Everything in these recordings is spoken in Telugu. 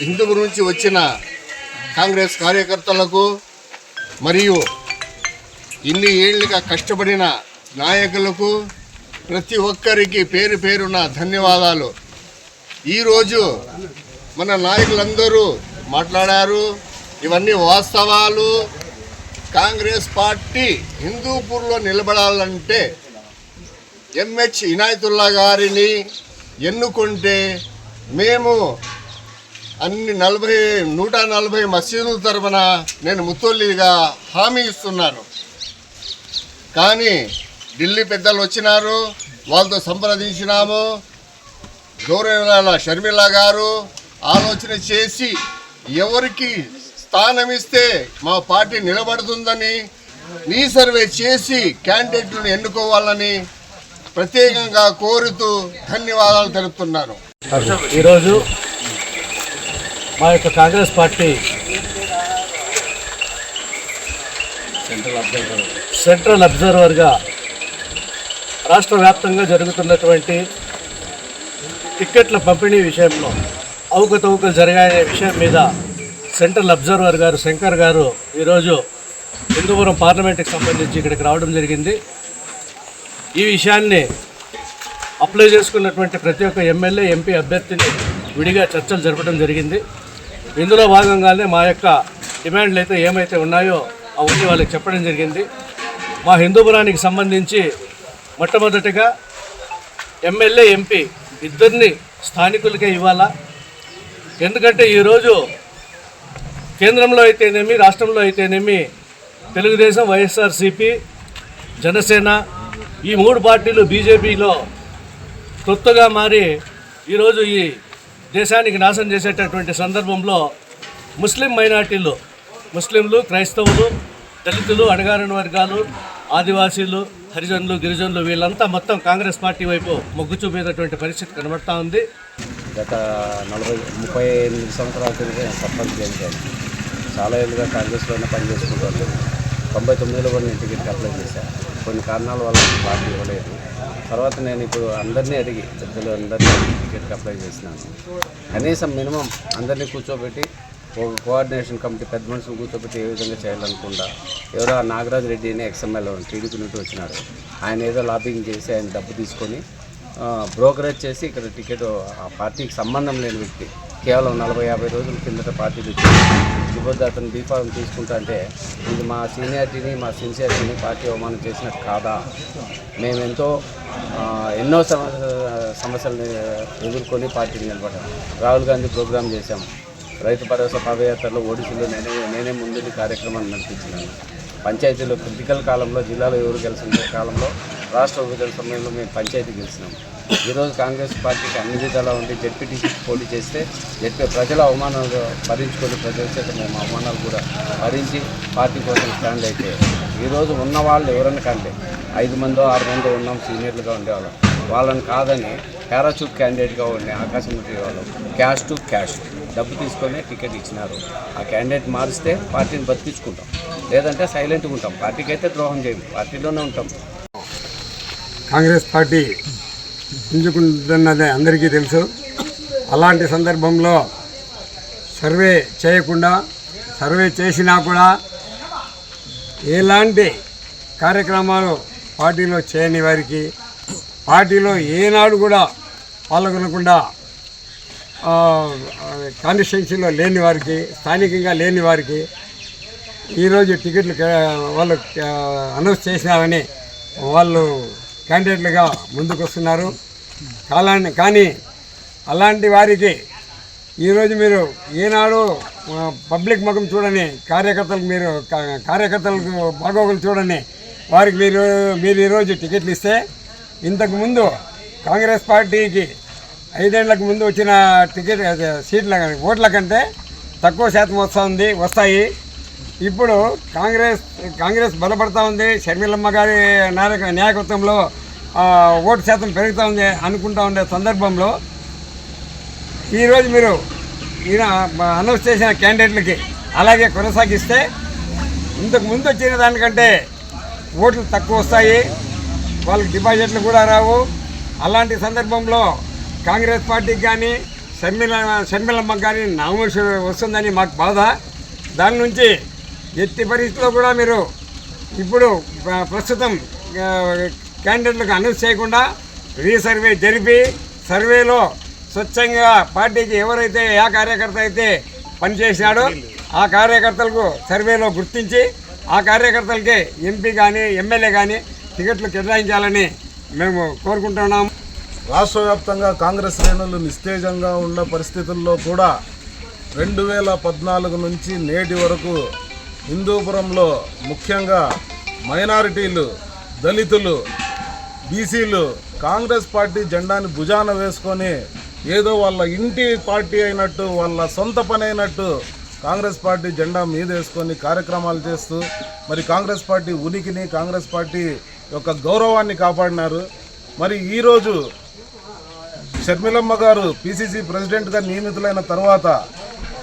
హిందూపురం నుంచి వచ్చిన కాంగ్రెస్ కార్యకర్తలకు మరియు ఇన్ని ఏళ్ళుగా కష్టపడిన నాయకులకు ప్రతి ఒక్కరికి పేరు పేరున ధన్యవాదాలు. ఈరోజు మన నాయకులందరూ మాట్లాడారు. ఇవన్నీ వాస్తవాలు. కాంగ్రెస్ పార్టీ హిందూపూర్లో నిలబడాలంటే ఎంహెచ్ ఇనాయతుల్లా గారిని ఎన్నుకుంటే మేము అన్ని నలభై నూట నలభై మసీదుల తరఫున నేను ముత్తొల్లిగా హామీ ఇస్తున్నాను. కానీ ఢిల్లీ పెద్దలు వచ్చినారు వాళ్ళతో సంప్రదించినాము. గౌరవ షర్మిల గారు ఆలోచన చేసి ఎవరికి స్థానం ఇస్తే మా పార్టీ నిలబడుతుందని నీ సర్వే చేసి క్యాండిడేట్లను ఎన్నుకోవాలని ప్రత్యేకంగా కోరుతూ ధన్యవాదాలు తెలుపుతున్నాను. ఈరోజు మా యొక్క కాంగ్రెస్ పార్టీ సెంట్రల్ అబ్జర్వర్గా రాష్ట్ర వ్యాప్తంగా జరుగుతున్నటువంటి టిక్కెట్ల పంపిణీ విషయంలో అవకతవకలు జరిగాయనే విషయం మీద సెంట్రల్ అబ్జర్వర్ గారు శంకర్ గారు ఈరోజు హిందూపురం పార్లమెంట్కి సంబంధించి ఇక్కడికి రావడం జరిగింది. ఈ విషయాన్ని అప్లై చేసుకున్నటువంటి ప్రతి ఒక్క ఎమ్మెల్యే ఎంపీ అభ్యర్థిని విడిగా చర్చలు జరపడం జరిగింది. ఇందులో భాగంగానే మా యొక్క డిమాండ్లు అయితే ఏమైతే ఉన్నాయో అవన్నీ వాళ్ళకి చెప్పడం జరిగింది. మా హిందూపురానికి సంబంధించి మొట్టమొదటిగా ఎమ్మెల్యే ఎంపీ ఇద్దరిని స్థానికులకే ఇవ్వాలా? ఎందుకంటే ఈరోజు కేంద్రంలో అయితేనేమి రాష్ట్రంలో అయితేనేమి తెలుగుదేశం వైఎస్ఆర్సిపి జనసేన ఈ మూడు పార్టీలు బీజేపీలో కొత్తగా మారి ఈరోజు ఈ దేశానికి నాశనం చేసేటటువంటి సందర్భంలో ముస్లిం మైనార్టీలు ముస్లింలు క్రైస్తవులు దళితులు అణగారిన వర్గాలు ఆదివాసీలు హరిజనులు గిరిజనులు వీళ్ళంతా మొత్తం కాంగ్రెస్ పార్టీ వైపు మొగ్గు చూపేటటువంటి పరిస్థితి కనబడతా ఉంది. గత నలభై ముప్పై ఎనిమిది సంవత్సరాల క్రితం నేను సర్పంచ్ చేశాను. చాలా ఏళ్ళుగా కాంగ్రెస్లోనే పనిచేసుకుంటాను తొంభై తొమ్మిదిలో కూడా నేను టికెట్కి అప్లై చేశాను. కొన్ని కారణాల వల్ల నాకు పార్టీ ఇవ్వలేదు. తర్వాత నేను ఇప్పుడు అందరినీ అడిగి పెద్దలు అందరినీ టికెట్కి అప్లై చేసినాను. కనీసం మినిమం అందరినీ కూర్చోబెట్టి ఒక కోఆర్డినేషన్ కమిటీ పెద్ద మనుషులు కూర్చోబెట్టి ఏ విధంగా చేయాలనుకుండా ఎవరో ఆ నాగరాజ్ రెడ్డి అని ఎక్స్ఎంఎల్ టీడీపీ నుండి వచ్చినాడు ఆయన ఏదో లాబింగ్ చేసి ఆయన డబ్బు తీసుకొని బ్రోకరేజ్ చేసి ఇక్కడ టికెట్ ఆ పార్టీకి సంబంధం లేని వ్యక్తి కేవలం నలభై యాభై రోజుల కిందట పార్టీలు వచ్చి ఇవ్వద్దు అతను బీఫారం తీసుకుంటా అంటే ఇది మా సీనియారిటీని మా సిన్సియారిటీని పార్టీ అవమానం చేసినట్టు కాదా? మేమెంతో ఎంతో ఎన్నో సమస్యలను ఎదుర్కొని పార్టీని నిలబడ్డాం. రాహుల్ గాంధీ ప్రోగ్రాం చేశాం. రైతు భరోసా పాదయాత్రలో ఓడిసీలో నేనే నేనే ముందు కార్యక్రమాన్ని నడిపించినాను. పంచాయతీలో క్రిటికల్ కాలంలో జిల్లాలో ఎవరు గెలిచిన కాలంలో రాష్ట్ర విభజన సమయంలో మేము పంచాయతీ గెలిచినాం. ఈరోజు కాంగ్రెస్ పార్టీకి అన్ని విధాలా ఉండి జెడ్పీటీసీ పోటీ చేస్తే జడ్పీ ప్రజల అవమానాలు భరించుకొని ప్రజల చేత మేము అవమానాలు కూడా భరించి పార్టీ కోసం స్టాండ్ అయితే ఈరోజు ఉన్న వాళ్ళు ఎవరన్నా కంటే ఐదు మందో ఆరు మందో ఉన్నాం సీనియర్లుగా ఉండేవాళ్ళం. వాళ్ళని కాదని పారాచూట్ క్యాండిడేట్గా ఉండే ఆకాశం ఉండేవాళ్ళం. Cash to cash. డబ్బు తీసుకొని టికెట్ ఇచ్చినారు. ఆ క్యాండిడేట్ మారిస్తే పార్టీని బతికించుకుంటాం. లేదంటే సైలెంట్గా ఉంటాం. పార్టీకి అయితే ద్రోహం చేయం పార్టీలోనే ఉంటాం. కాంగ్రెస్ పార్టీ పుంజుకుంటున్నది అందరికీ తెలుసు. అలాంటి సందర్భంలో సర్వే చేయకుండా సర్వే చేసినా కూడా ఎలాంటి కార్యక్రమాలు పార్టీలో చేయని వారికి పార్టీలో ఏనాడు కూడా పాల్గొనకుండా కాన్స్టిట్యున్సీలో లేని వారికి స్థానికంగా లేని వారికి ఈరోజు టికెట్లు వాళ్ళు అనౌన్స్ చేసినారని వాళ్ళు క్యాండిడేట్లుగా ముందుకు వస్తున్నారు కాలాన్ని కానీ అలాంటి వారికి ఈరోజు మీరు ఈనాడు పబ్లిక్ ముఖం చూడని కార్యకర్తలకు మీరు కా- కార్యకర్తలకు బాగోగులు చూడని వారికి మీరు మీరు ఈరోజు టికెట్లు ఇస్తే ఇంతకుముందు కాంగ్రెస్ పార్టీకి ఐదేళ్ళకు ముందు వచ్చిన టికెట్ అదే, సీట్ల ఓట్ల కంటే తక్కువ శాతం వస్తుంది వస్తాయి. ఇప్పుడు కాంగ్రెస్ కాంగ్రెస్ బలపడతా ఉంది. షర్మిలమ్మ గారి నాయక నాయకత్వంలో ఓటు శాతం పెరుగుతూ ఉంది అనుకుంటా ఉండే సందర్భంలో ఈరోజు మీరు ఈయన అనౌన్స్ చేసిన క్యాండిడేట్లకి అలాగే కొనసాగిస్తే ఇంతకు ముందు వచ్చిన దానికంటే ఓట్లు తక్కువ వస్తాయి. వాళ్ళకి డిపాజిట్లు కూడా రావు. అలాంటి సందర్భంలో కాంగ్రెస్ పార్టీకి కానీ షర్మిల షర్మిలమ్మ కానీ నామోషం వస్తుందని మాకు బాధ. దాని నుంచి ఎట్టి పరిస్థితిలో కూడా మీరు ఇప్పుడు ప్రస్తుతం క్యాండిడేట్లకు అనౌన్స్ చేయకుండా రీసర్వే జరిపి సర్వేలో స్వచ్ఛంగా పార్టీకి ఎవరైతే ఏ కార్యకర్త అయితే పనిచేసినాడో ఆ కార్యకర్తలకు సర్వేలో గుర్తించి ఆ కార్యకర్తలకి ఎంపీ కానీ ఎమ్మెల్యే కానీ టికెట్లు కేటాయించాలని మేము కోరుకుంటున్నాము. రాష్ట్ర వ్యాప్తంగా కాంగ్రెస్ శ్రేణులు నిస్తేజంగా ఉన్న పరిస్థితుల్లో కూడా రెండు వేల పద్నాలుగు నుంచి నేటి వరకు హిందూపురంలో ముఖ్యంగా మైనారిటీలు దళితులు బీసీలు కాంగ్రెస్ పార్టీ జెండాని భుజాన వేసుకొని ఏదో వాళ్ళ ఇంటి పార్టీ అయినట్టు వాళ్ళ సొంత పని అయినట్టు కాంగ్రెస్ పార్టీ జెండా మీద వేసుకొని కార్యక్రమాలు చేస్తూ మరి కాంగ్రెస్ పార్టీ ఉనికిని కాంగ్రెస్ పార్టీ యొక్క గౌరవాన్ని కాపాడినారు. మరి ఈరోజు షర్మిలమ్మ గారు పిసిసి ప్రెసిడెంట్గా నియమితులైన తర్వాత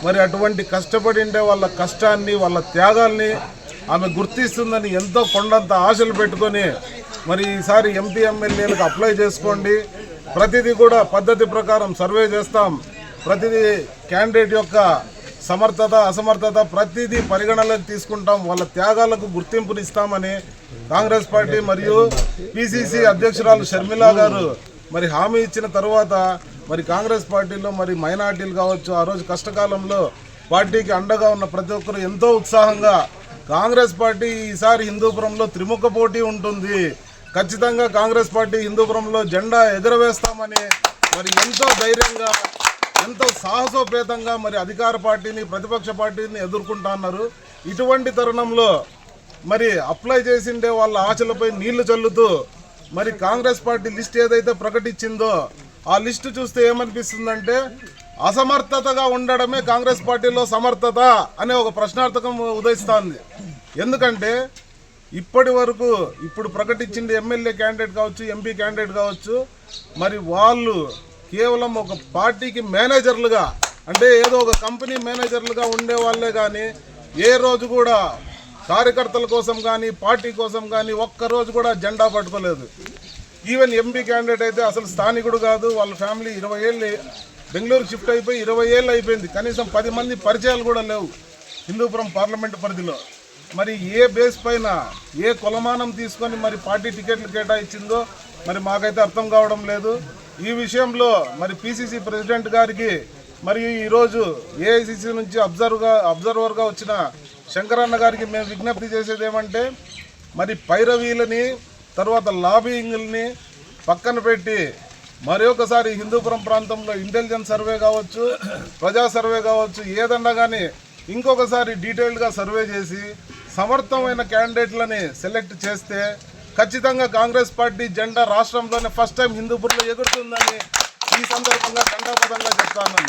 మరి అటువంటి కష్టపడి ఉండే వాళ్ళ కష్టాన్ని వాళ్ళ త్యాగాల్ని ఆమె గుర్తిస్తుందని ఎంతో కొండంత ఆశలు పెట్టుకొని మరి ఈసారి ఎంపీ ఎమ్మెల్యేలకు అప్లై చేసుకోండి. ప్రతిదీ కూడా పద్ధతి ప్రకారం సర్వే చేస్తాం. ప్రతిదీ క్యాండిడేట్ యొక్క సమర్థత అసమర్థత ప్రతిదీ పరిగణలోకి తీసుకుంటాం. వాళ్ళ త్యాగాలకు గుర్తింపునిస్తామని కాంగ్రెస్ పార్టీ మరియు పిసిసి అధ్యక్షురాలు షర్మిలా గారు మరి హామీ ఇచ్చిన తర్వాత మరి కాంగ్రెస్ పార్టీలో మరి మైనార్టీలు కావచ్చు ఆ రోజు కష్టకాలంలో పార్టీకి అండగా ఉన్న ప్రతి ఒక్కరు ఎంతో ఉత్సాహంగా కాంగ్రెస్ పార్టీ ఈసారి హిందూపురంలో త్రిముఖ పోటీ ఉంటుంది. ఖచ్చితంగా కాంగ్రెస్ పార్టీ హిందూపురంలో జెండా ఎగురవేస్తామని మరి ఎంతో ధైర్యంగా ఎంతో సాహసోపేతంగా మరి అధికార పార్టీని ప్రతిపక్ష పార్టీని ఎదుర్కొంటా అన్నారు. ఇటువంటి తరుణంలో మరి అప్లై చేసిండే వాళ్ళ ఆశలపై నీళ్ళు చల్లుతూ మరి కాంగ్రెస్ పార్టీ లిస్ట్ ఏదైతే ప్రకటించిందో ఆ లిస్టు చూస్తే ఏమనిపిస్తుందంటే అసమర్థతగా ఉండడమే కాంగ్రెస్ పార్టీలో సమర్థత అనే ఒక ప్రశ్నార్థకం ఉదయిస్తోంది. ఎందుకంటే ఇప్పటి వరకు ఇప్పుడు ప్రకటించింది ఎమ్మెల్యే క్యాండిడేట్ కావచ్చు ఎంపీ క్యాండిడేట్ కావచ్చు మరి వాళ్ళు కేవలం ఒక పార్టీకి మేనేజర్లుగా అంటే ఏదో ఒక కంపెనీ మేనేజర్లుగా ఉండే వాళ్ళే కానీ ఏ రోజు కూడా కార్యకర్తల కోసం కానీ పార్టీ కోసం కానీ ఒక్కరోజు కూడా జెండా పట్టుకోలేదు. ఈవెన్ ఎంపీ క్యాండిడేట్ అయితే అసలు స్థానికుడు కాదు వాళ్ళ ఫ్యామిలీ ఇరవై ఏళ్ళు బెంగళూరు షిఫ్ట్ అయిపోయి ఇరవై ఏళ్ళు అయిపోయింది. కనీసం పది మంది పరిచయాలు కూడా లేవు హిందూపురం పార్లమెంట్ పరిధిలో. మరి ఏ బేస్ పైన ఏ కొలమానం తీసుకొని మరి పార్టీ టికెట్లు కేటాయించిందో మరి మాకైతే అర్థం కావడం లేదు. ఈ విషయంలో మరి పిసిసి ప్రెసిడెంట్ గారికి మరియు ఈరోజు ఏఐసిసి నుంచి అబ్జర్వ్గా అబ్జర్వర్గా వచ్చిన శంకరన్న గారికి మేము విజ్ఞప్తి చేసేది ఏమంటే మరి పైరవీలని తర్వాత లాబింగ్ని పక్కన పెట్టి మరి ఒకసారి హిందూపురం ప్రాంతంలో ఇంటెలిజెన్స్ సర్వే కావచ్చు ప్రజా సర్వే కావచ్చు ఏదన్నా కానీ ఇంకొకసారి డీటెయిల్డ్గా సర్వే చేసి సమర్థమైన క్యాండిడేట్లని సెలెక్ట్ చేస్తే ఖచ్చితంగా కాంగ్రెస్ పార్టీ జెండా రాష్ట్రంలోనే ఫస్ట్ టైం హిందూపూర్లో ఎగురుతుందని ఈ సందర్భంగా ఖండాపదంగా చెప్తాను